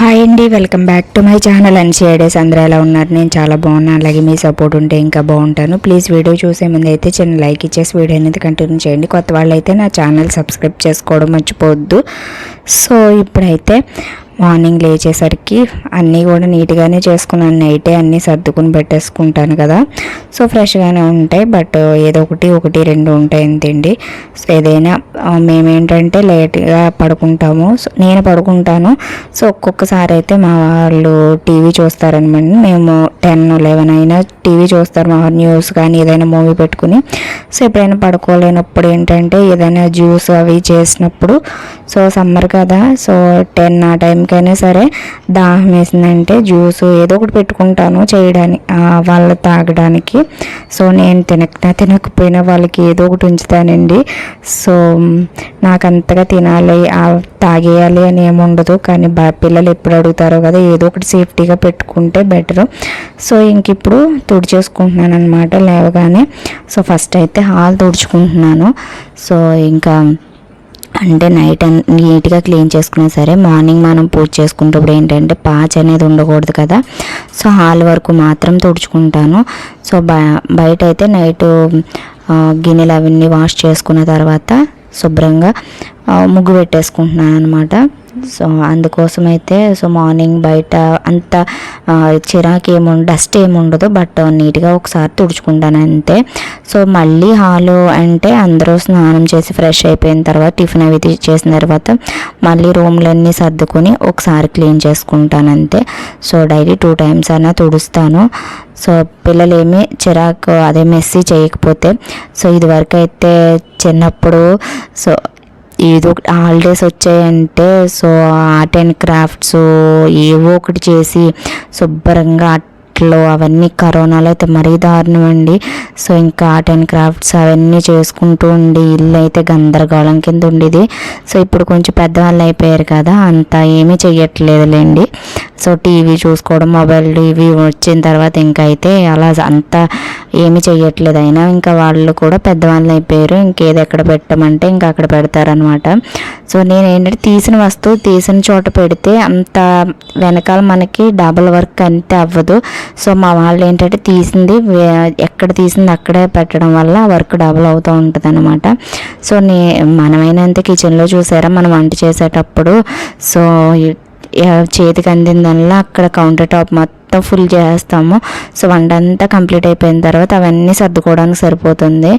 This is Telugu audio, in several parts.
హాయ్ అండి welcome back to my channel ఎన్సీఐడేస్ అందరూ ఎలా ఉన్నారు? నేను చాలా బాగున్నాను. అలాగే మీ సపోర్ట్ ఉంటే ఇంకా బాగుంటాను. ప్లీజ్ వీడియో చూసే ముందు అయితే చిన్న లైక్ ఇచ్చేసి వీడియో అనేది కంటిన్యూ చేయండి. కొత్త వాళ్ళు అయితే నా ఛానల్ సబ్స్క్రైబ్ చేసుకోవడం మర్చిపోవద్దు. సో ఇప్పుడైతే మార్నింగ్ లేచేసరికి అన్నీ కూడా నీట్గానే చేసుకున్నాను. నైటే అన్నీ సర్దుకుని పెట్టేసుకుంటాను కదా. సో ఫ్రెష్గానే ఉంటాయి. బట్ ఏదో ఒకటి ఒకటి రెండు ఉంటాయి అంతేండి సో ఏదైనా మేమేంటంటే లేట్గా పడుకుంటాము. సో నేను పడుకుంటాను. సో ఒక్కొక్కసారి అయితే మా వాళ్ళు టీవీ చూస్తారనమాట. మేము టెన్ లెవెన్ అయినా టీవీ చూస్తారు. మా న్యూస్ కానీ ఏదైనా మూవీ పెట్టుకుని. సో ఎప్పుడైనా పడుకోలేనప్పుడు ఏంటంటే ఏదైనా జ్యూస్ అవి చేసినప్పుడు. సో సమ్మర్ కదా. సో టెన్ ఆ టైం దేనికైనా సరే దాహం వేసిందంటే జ్యూస్ ఏదో ఒకటి పెట్టుకుంటాను చేయడానికి వాళ్ళు తాగడానికి. సో నేను తినక తినకపోయినా వాళ్ళకి ఏదో ఒకటి ఉంచుతానండి. సో నాకు అంతగా తినాలి తాగేయాలి అని ఏమి ఉండదు. కానీ బా పిల్లలు ఎప్పుడు అడుగుతారో కదా ఏదో ఒకటి సేఫ్టీగా పెట్టుకుంటే బెటరు. సో ఇంక ఇప్పుడు తుడిచేసుకుంటున్నాను అనమాట లేవగానే. సో ఫస్ట్ అయితే హాల్ తుడుచుకుంటున్నాను. సో ఇంకా అంటే నైట్ అన్- నీట్గా క్లీన్ చేసుకున్నా సరే మార్నింగ్ మనం పూజ చేసుకునేటప్పుడు ఏంటంటే పాచ్ అనేది ఉండకూడదు కదా. సో హాల్ వరకు మాత్రం తుడుచుకుంటాను. సో బ బయట అయితే నైట్ గిన్నెలు అవన్నీ వాష్ చేసుకున్న తర్వాత శుభ్రంగా ముగ్గు పెట్టేసుకుంటున్నాను అనమాట సో అందుకోసం అయితే సో మార్నింగ్ బయట అంత చిరాకు ఏముండ డస్ట్ ఏముండదు బట్ నీట్గా ఒకసారి తుడుచుకుంటాను అంతే సో మళ్ళీ హాలు అంటే అందరూ స్నానం చేసి ఫ్రెష్ అయిపోయిన తర్వాత టిఫిన్ అవి చేసిన తర్వాత మళ్ళీ రూమ్లన్నీ సర్దుకొని ఒకసారి క్లీన్ చేసుకుంటాను అంతే సో డైలీ టూ టైమ్స్ అయినా తుడుస్తాను. సో పిల్లలేమి చిరాకు అదే మెస్సీ చేయకపోతే సో ఇదివరకు అయితే చిన్నప్పుడు సో ఏదో ఒకటి హాలిడేస్ వచ్చాయంటే సో ఆర్ట్ అండ్ క్రాఫ్ట్స్ ఏవో ఒకటి చేసి శుభ్రంగా అట్లు అవన్నీ కరోనాలో అయితే మరీ దారుణం అండి. సో ఇంకా ఆర్ట్ అండ్ క్రాఫ్ట్స్ అవన్నీ చేసుకుంటూ ఉండి ఇల్లు అయితే గందరగోళం కింద ఉండేది. సో ఇప్పుడు కొంచెం పెద్దవాళ్ళు అయిపోయారు కదా అంత ఏమీ చెయ్యట్లేదులేండి. సో టీవీ చూసుకోవడం మొబైల్ టీవీ వచ్చిన తర్వాత ఇంకా అయితే అలా అంతా ఏమీ చేయట్లేదు అయినా ఇంకా వాళ్ళు కూడా పెద్దవాళ్ళు అయిపోయారు. ఇంకేది ఎక్కడ పెట్టమంటే ఇంకా అక్కడ పెడతారనమాట సో నేను ఏంటంటే తీసిన వస్తువు తీసిన చోట పెడితే అంత వెనకాల మనకి డబల్ వర్క్ అంతే అవ్వదు. సో మా వాళ్ళు ఏంటంటే తీసింది ఎక్కడ తీసింది అక్కడే పెట్టడం వల్ల వర్క్ డబుల్ అవుతూ ఉంటుంది అనమాట సో నే మనమైనంత కిచెన్లో చూసారా మనం వంట చేసేటప్పుడు. సో చేతికి అందిందల్లా అక్కడ కౌంటర్ టాప్ మొత్తం ఫుల్ చేస్తాము సో వంట అంతా కంప్లీట్ అయిపోయిన తర్వాత అవన్నీ సర్దుకోవడానికి సరిపోతుంది.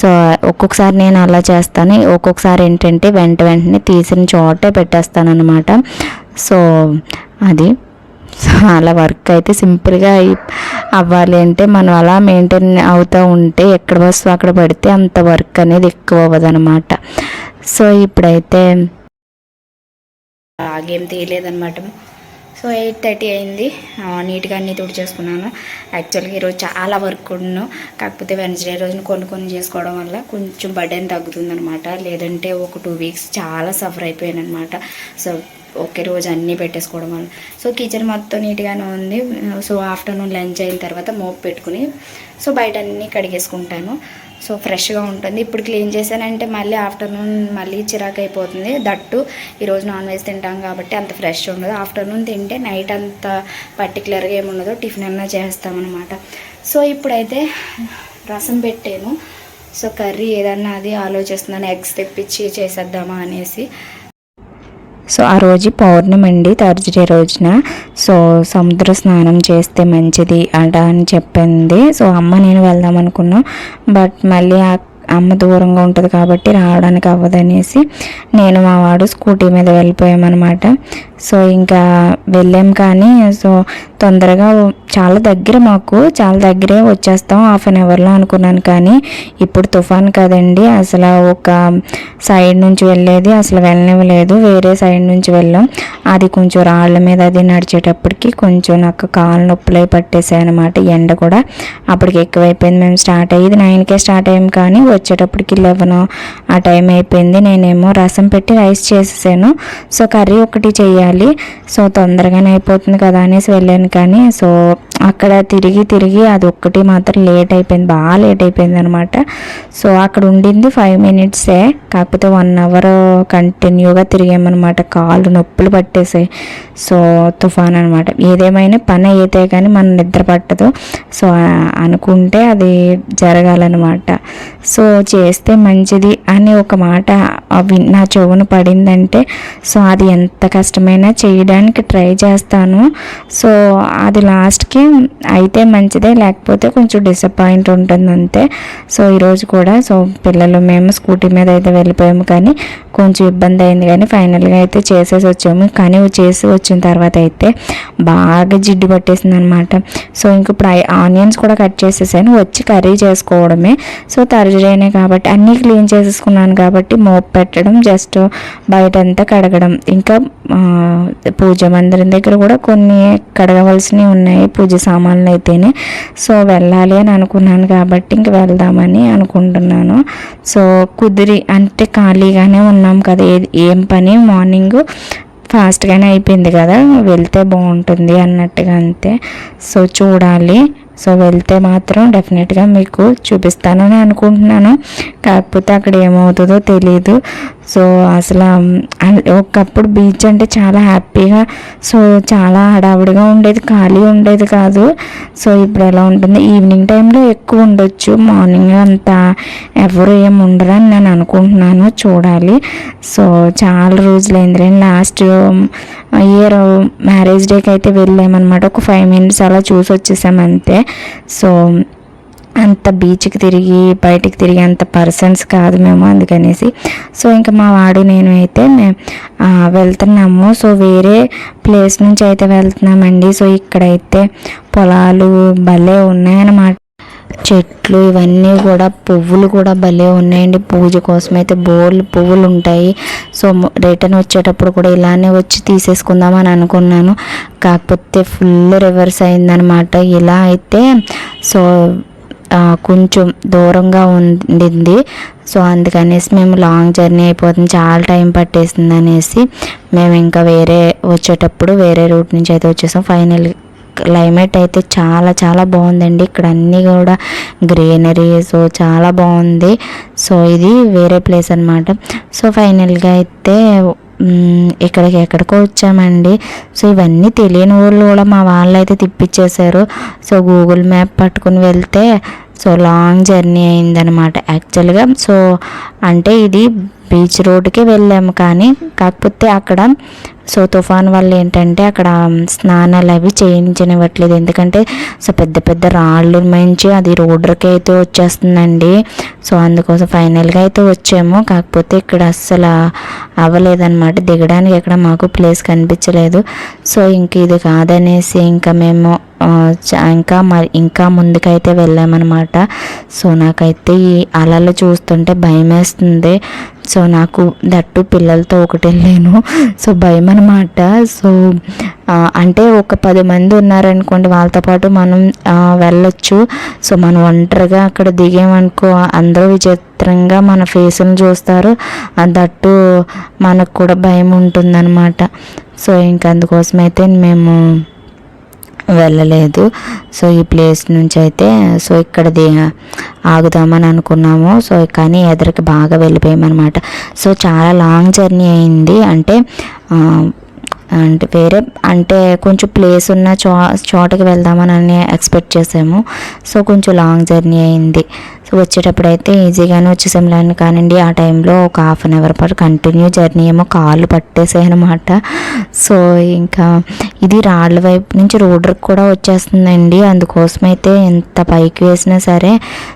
సో ఒక్కొక్కసారి నేను అలా చేస్తాను. ఒక్కొక్కసారి ఏంటంటే వెంట వెంటనే తీసిన చోటే పెట్టేస్తాను అనమాట సో అది అలా వర్క్ అయితే సింపుల్గా అవ్వాలి అంటే మనం అలా మెయింటైన్ అవుతూ ఉంటే ఎక్కడ వస్తువు అక్కడ పడితే అంత వర్క్ అనేది ఎక్కువ అవ్వదు అనమాట సో ఇప్పుడైతే ఆగేం తీయలేదనమాట సో ఎయిట్ థర్టీ అయింది. నీట్గా అన్నీ తుడిచేసుకున్నాను. యాక్చువల్గా ఈరోజు చాలా వర్క్ ఉన్నాను కాకపోతే వెన్స్డే రోజున కొన్ని కొన్ని చేసుకోవడం వల్ల కొంచెం బర్డెన్ తగ్గుతుందనమాట లేదంటే ఒక టూ వీక్స్ చాలా సఫర్ అయిపోయాను అనమాట సో ఒకే రోజు అన్నీ పెట్టేసుకోవడం వల్ల. సో కిచెన్ మొత్తం నీట్గానే ఉంది. సో ఆఫ్టర్నూన్ లంచ్ అయిన తర్వాత మోప్ పెట్టుకుని సో బయట అన్నీ కడిగేసుకుంటాను. సో ఫ్రెష్గా ఉంటుంది. ఇప్పుడు క్లీన్ చేశానంటే మళ్ళీ ఆఫ్టర్నూన్ మళ్ళీ చిరాకు అయిపోతుంది దట్టు ఈరోజు నాన్ వెజ్ తింటాం కాబట్టి అంత ఫ్రెష్ ఉండదు. ఆఫ్టర్నూన్ తింటే నైట్ అంత పర్టికులర్గా ఏముండదు. టిఫిన్ అన్నా చేస్తామన్నమాట. సో ఇప్పుడైతే రసం పెట్టాను. సో కర్రీ ఏదన్నా అది ఆలోచిస్తున్నాను. ఎగ్స్ తెప్పించి చేసేద్దామా అనేసి. సో ఆ రోజు పౌర్ణమి అండి థర్స్డే రోజున. సో సముద్ర స్నానం చేస్తే మంచిది అట అని చెప్పింది. సో అమ్మ నేను వెళ్దాం అనుకున్నాం. బట్ మళ్ళీ ఆ అమ్మ దూరంగా ఉంటుంది కాబట్టి రావడానికి అవ్వదనేసి నేను మా వాడు స్కూటీ మీద వెళ్ళిపోయామన్నమాట. సో ఇంకా వెళ్ళాం కానీ సో తొందరగా చాలా దగ్గర మాకు చాలా దగ్గరే వచ్చేస్తాం హాఫ్ అన్ అవర్లో అనుకున్నాను కానీ ఇప్పుడు తుఫాన్ కదండి అసలు ఒక సైడ్ నుంచి వెళ్ళేది అసలు వెళ్ళనివ్వలేదు వేరే సైడ్ నుంచి వెళ్ళాం. అది కొంచెం రాళ్ళ మీద అది నడిచేటప్పటికి కొంచెం నాకు కాలు నొప్పులై పట్టేసాయి అనమాట ఎండ కూడా. అప్పటికి ఎక్కువైపోయింది మేము స్టార్ట్ అయ్యేది నైన్కే స్టార్ట్ అయ్యాం కానీ వచ్చేటప్పటికి లెవెన్ ఆ టైం అయిపోయింది. నేనేమో రసం పెట్టి రైస్ చేసేసాను. సో కర్రీ ఒకటి చేయాలి. సో తొందరగానే అయిపోతుంది కదా అనేసి వెళ్ళాను కానీ సో అక్కడ తిరిగి తిరిగి అది ఒక్కటి మాత్రం లేట్ అయిపోయింది. బాగా లేట్ అయిపోయింది అనమాట సో అక్కడ ఉండింది ఫైవ్ మినిట్సే. కాకపోతే వన్ అవర్ కంటిన్యూగా తిరిగామన్నమాట. కాళ్ళు నొప్పులు పట్టేసాయి. సో తుఫాన్ అనమాట ఏదేమైనా పని అయితే కానీ మన నిద్ర పట్టదు. సో అనుకుంటే అది జరగాలన్నమాట. సో చేస్తే మంచిది అని ఒక మాట అవి నా చెవున పడిందంటే సో అది ఎంత కష్టమైనా చేయడానికి ట్రై చేస్తాను. సో అది లాస్ట్కి అయితే మంచిదే లేకపోతే కొంచెం డిసప్పాయింట్ ఉంటుంది అంతే. సో ఈరోజు కూడా సో పిల్లలు మేము స్కూటీ మీద అయితే వెళ్ళిపోయాము కానీ కొంచెం ఇబ్బంది అయింది కానీ ఫైనల్గా అయితే చేసేసి వచ్చాము. కానీ చేసి వచ్చిన తర్వాత అయితే బాగా జిడ్డు పట్టేసింది అనమాట సో ఇంక ఇప్పుడు ఆనియన్స్ కూడా కట్ చేసేసాను. వచ్చి కర్రీ చేసుకోవడమే. సో థర్స్డేనే కాబట్టి అన్నీ క్లీన్ చేసేసుకున్నాను కాబట్టి మోపె పెట్టడం జస్ట్ బయట అంతా కడగడం. ఇంకా పూజ మందిరం దగ్గర కూడా కొన్ని కడగవలసినవి ఉన్నాయి పూజ సామాన్లు అయితేనే. సో వెళ్ళాలి అని అనుకున్నాను కాబట్టి ఇంక వెళ్దామని అనుకుంటున్నాను. సో కుదిరి అంటే ఖాళీగానే ఉన్నాం కదా ఏది ఏం పని? మార్నింగ్ ఫాస్ట్గానే అయిపోయింది కదా వెళ్తే బాగుంటుంది అన్నట్టుగా అంతే. సో చూడాలి. సో వెళ్తే మాత్రం డెఫినెట్గా మీకు చూపిస్తానని అనుకుంటున్నాను. కాకపోతే అక్కడ ఏమవుతుందో తెలియదు సో అసలు ఒకప్పుడు బీచ్ అంటే చాలా హ్యాపీగా సో చాలా హడావుడిగా ఉండేది ఖాళీ ఉండేది కాదు. సో ఇప్పుడు ఎలా ఉంటుంది? ఈవినింగ్ టైంలో ఎక్కువ ఉండొచ్చు మార్నింగ్ అంతా ఎవరు ఏం ఉండరు అని నేను అనుకుంటున్నాను చూడాలి. సో చాలా రోజులైంది లాస్ట్ ఇయర్ మ్యారేజ్ డేకి అయితే వెళ్ళామన్నమాట ఒక ఫైవ్ మినిట్స్ అలా చూసి వచ్చేసాం అంతే. సో అంత బీచ్కి తిరిగి బయటికి తిరిగి అంత పర్సన్స్ కాదు మేము అందుకనేసి. సో ఇంకా మా వాడు నేను అయితే వెళ్తున్నాము. సో వేరే ప్లేస్ నుంచి అయితే వెళ్తున్నామండి. సో ఇక్కడైతే పొలాలు భలే ఉన్నాయన్నమాట. చెట్లు ఇవన్నీ కూడా పువ్వులు కూడా భలే ఉన్నాయండి. పూజ కోసం అయితే బోర్లు పువ్వులు ఉంటాయి. సో రిటర్న్ వచ్చేటప్పుడు కూడా ఇలానే వచ్చి తీసేసుకుందాం అని అనుకున్నాను. కాకపోతే ఫుల్ రివర్స్ అయిందనమాట ఇలా అయితే సో కొంచెం దూరంగా ఉండింది. సో అందుకనేసి మేము లాంగ్ జర్నీ అయిపోతుంది. చాలా టైం పట్టేసింది అనేసి మేము ఇంకా వేరే వచ్చేటప్పుడు వేరే రూట్ నుంచి అయితే వచ్చేసాం. ఫైనల్ క్లైమేట్ అయితే చాలా చాలా బాగుందండి. ఇక్కడ అన్నీ కూడా గ్రీనరీ సో చాలా బాగుంది. సో ఇది వేరే ప్లేస్ అనమాట సో ఫైనల్గా అయితే ఇక్కడికి ఎక్కడికో వచ్చామండి. సో ఇవన్నీ తెలియని ఊళ్ళు కూడా మా వాళ్ళు అయితే తిప్పించేశారు. సో గూగుల్ మ్యాప్ పట్టుకుని వెళ్తే సో లాంగ్ జర్నీ అయిందనమాట యాక్చువల్గా సో అంటే ఇది బీచ్ రోడ్కి వెళ్ళాము కానీ కాకపోతే అక్కడ సో తుఫాన్ వల్ల ఏంటంటే అక్కడ స్నానాలు అవి చేయించనివ్వట్లేదు. ఎందుకంటే సో పెద్ద పెద్ద రాళ్ళు మంచి అది రోడ్డుకి అయితే వచ్చేస్తుందండి. సో అందుకోసం ఫైనల్గా అయితే వచ్చాము. కాకపోతే ఇక్కడ అస్సలు అవ్వలేదన్నమాట. దిగడానికి ఎక్కడ మాకు ప్లేస్ కనిపించలేదు. సో ఇంక ఇది కాదనేసి ఇంకా మేము చ- ఇంకా మరి ఇంకా ముందుకైతే వెళ్ళామన్నమాట. సో నాకైతే ఈ అలలు చూస్తుంటే భయం వేస్తుంది సో నాకు దట్టు పిల్లలతో ఒకటి వెళ్ళాను సో భయం అనమాట సో అంటే ఒక పది మంది ఉన్నారనుకోండి వాళ్ళతో పాటు మనం వెళ్ళొచ్చు. సో మనం ఒంటరిగా అక్కడ దిగామనుకో అందరూ విచిత్రంగా మన ఫేస్ని చూస్తారు. ఆ దట్టు మనకు కూడా భయం ఉంటుందన్నమాట సో ఇంకా అందుకోసమైతే మేము వెళ్ళలేదు. సో ఈ ప్లేస్ నుంచి అయితే సో ఇక్కడ ఆగుదామని అనుకున్నాము. సో కానీ ఎదురుకి బాగా వెళ్ళిపోయామన్నమాట. సో చాలా లాంగ్ జర్నీ అయింది. అంటే అంటే వేరే అంటే కొంచెం ప్లేస్ ఉన్న చో చోటకి వెళ్దామని ఎక్స్పెక్ట్ చేసాము. సో కొంచెం లాంగ్ జర్నీ అయింది. సో వచ్చేటప్పుడు అయితే ఈజీగానే వచ్చేసాం కానివ్వండి ఆ టైంలో ఒక హాఫ్ అన్ అవర్ పాటు కంటిన్యూ జర్నీ ఏమో కాళ్ళు పట్టేసాయి అనమాట సో ఇంకా ఇది రాళ్ళ వైపు నుంచి రోడ్డుకి కూడా వచ్చేస్తుందండి. అందుకోసం అయితే ఎంత పైకి వేసినా సరే.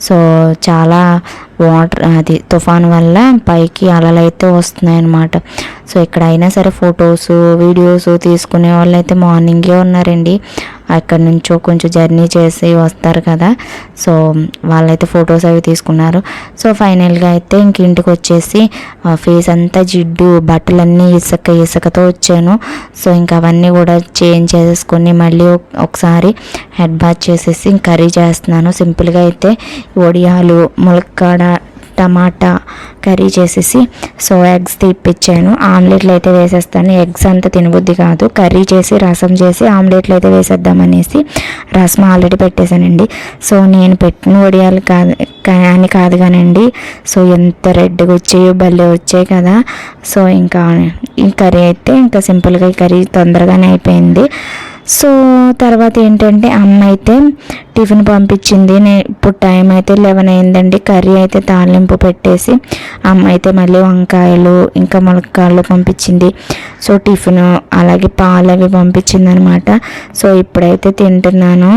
సో చాలా వాటర్ అది తుఫాన్ వల్ల పైకి అలలు అయితే వస్తున్నాయి అన్నమాట సో ఇక్కడ అయినా సరే ఫొటోస్ వీడియోస్ తీసుకునే వాళ్ళు అయితే మార్నింగే ఉన్నారండి. అక్కడి నుంచో కొంచెం జర్నీ చేసి వస్తారు కదా. సో వాళ్ళైతే ఫొటోస్ అవి తీసుకున్నారు. సో ఫైనల్గా అయితే ఇంక ఇంటికి వచ్చేసి ఫేస్ అంతా జిడ్డు బట్టలన్నీ ఇసుక ఇసుకతో వచ్చాను. సో ఇంకా అవన్నీ కూడా చేంజ్ చేసేసుకొని మళ్ళీ ఒకసారి హెడ్ బాత్ చేసేసి ఇంక కర్రీ చేస్తున్నాను. సింపుల్గా అయితే వడియాలు ములక్కాడ టమాటా కర్రీ చేసేసి సో ఎగ్స్ తీపిచ్చాను. ఆమ్లెట్లు అయితే వేసేస్తాను. ఎగ్స్ అంత తినబుద్ధి కాదు. కర్రీ చేసి రసం చేసి ఆమ్లెట్లు అయితే వేసేద్దామనేసి రసం ఆల్రెడీ పెట్టేశానండి. సో నేను పెట్టిన వడియాలు కాదు కా- అని కాదు కానండి. సో ఎంత రెడ్గా వచ్చాయో భలే వచ్చాయి కదా. సో ఇంకా ఈ కర్రీ అయితే ఇంకా సింపుల్గా ఈ కర్రీ తొందరగానే అయిపోయింది. సో తర్వాత ఏంటంటే అమ్మ అయితే టిఫిన్ పంపించింది. నేను ఇప్పుడు టైం అయితే లెవెన్ అయిందండి. కర్రీ అయితే తాలింపు పెట్టేసి అమ్మ అయితే మళ్ళీ వంకాయలు ఇంకా ములక్కాయలు పంపించింది. సో టిఫిన్ అలాగే పాలు అవి పంపించింది అనమాట సో ఇప్పుడైతే తింటున్నాను.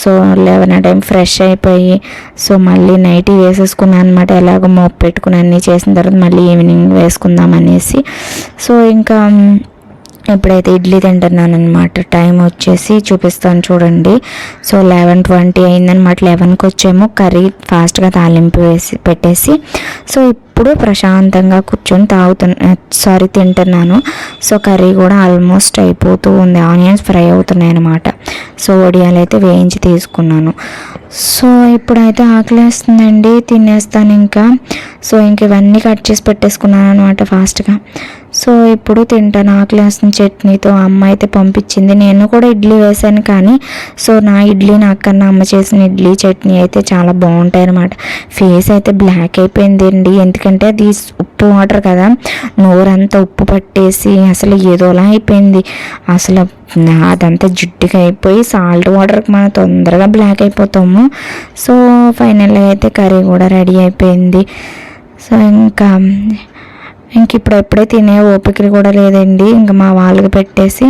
సో లెవెన్ ఆ టైం ఫ్రెష్ అయిపోయి సో మళ్ళీ నైట్ వేసేసుకున్నాను అనమాట. ఎలాగో మోపు పెట్టుకుని అన్నీ చేసిన తర్వాత మళ్ళీ ఈవినింగ్ వేసుకుందాం అనేసి. సో ఇంకా ఇప్పుడైతే ఇడ్లీ తింటున్నాను అనమాట టైం వచ్చేసి చూపిస్తాను చూడండి. సో లెవెన్ ట్వంటీ అయిందనమాట లెవెన్కి వచ్చేమో. కర్రీ ఫాస్ట్గా తాలింపు వేసి పెట్టేసి. సో ఇప్పుడు ప్రశాంతంగా కూర్చొని తాగుతున్నా సారీ తింటున్నాను. సో కర్రీ కూడా ఆల్మోస్ట్ అయిపోతూ ఉంది. ఆనియన్స్ ఫ్రై అవుతున్నాయి అనమాట సో వడియాలు అయితే వేయించి తీసుకున్నాను. సో ఇప్పుడైతే ఆకలేస్తుందండి. తినేస్తాను ఇంకా. సో ఇంక ఇవన్నీ కట్ చేసి పెట్టేసుకున్నాను అనమాట ఫాస్ట్గా. సో ఇప్పుడు తింటాను. ఆకలేస్తుంది చట్నీతో. అమ్మ అయితే పంపించింది. నేను కూడా ఇడ్లీ వేసాను కానీ సో నా ఇడ్లీ నాకన్నా అమ్మ చేసిన ఇడ్లీ చట్నీ అయితే చాలా బాగుంటాయి అనమాట ఫేస్ అయితే బ్లాక్ అయిపోయింది అండి ఎందుకంటే అది ఉప్పు వాటర్ కదా. నోరంతా ఉప్పు పట్టేసి అసలు ఏదోలా అయిపోయింది. అసలు అదంతా జిడ్డుగా అయిపోయి సాల్ట్ వాటర్కి మనం తొందరగా బ్లాక్ అయిపోతాము. సో ఫైనల్గా అయితే కర్రీ కూడా రెడీ అయిపోయింది. సో ఇంకా ఇంక ఇప్పుడు ఎప్పుడే తినే ఓపిక కూడా లేదండి. ఇంకా మా వాళ్ళకి పెట్టేసి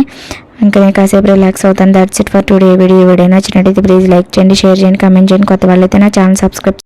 ఇంకా నేను కాసేపు రిలాక్స్ అవుతాను. That's it for today video video నచ్చినట్టయితే ప్లీజ్ లైక్ చేయండి షేర్ చేయండి కమెంట్ చేయండి. కొత్త వాళ్ళైతే నా ఛానల్ సబ్స్క్రైబ్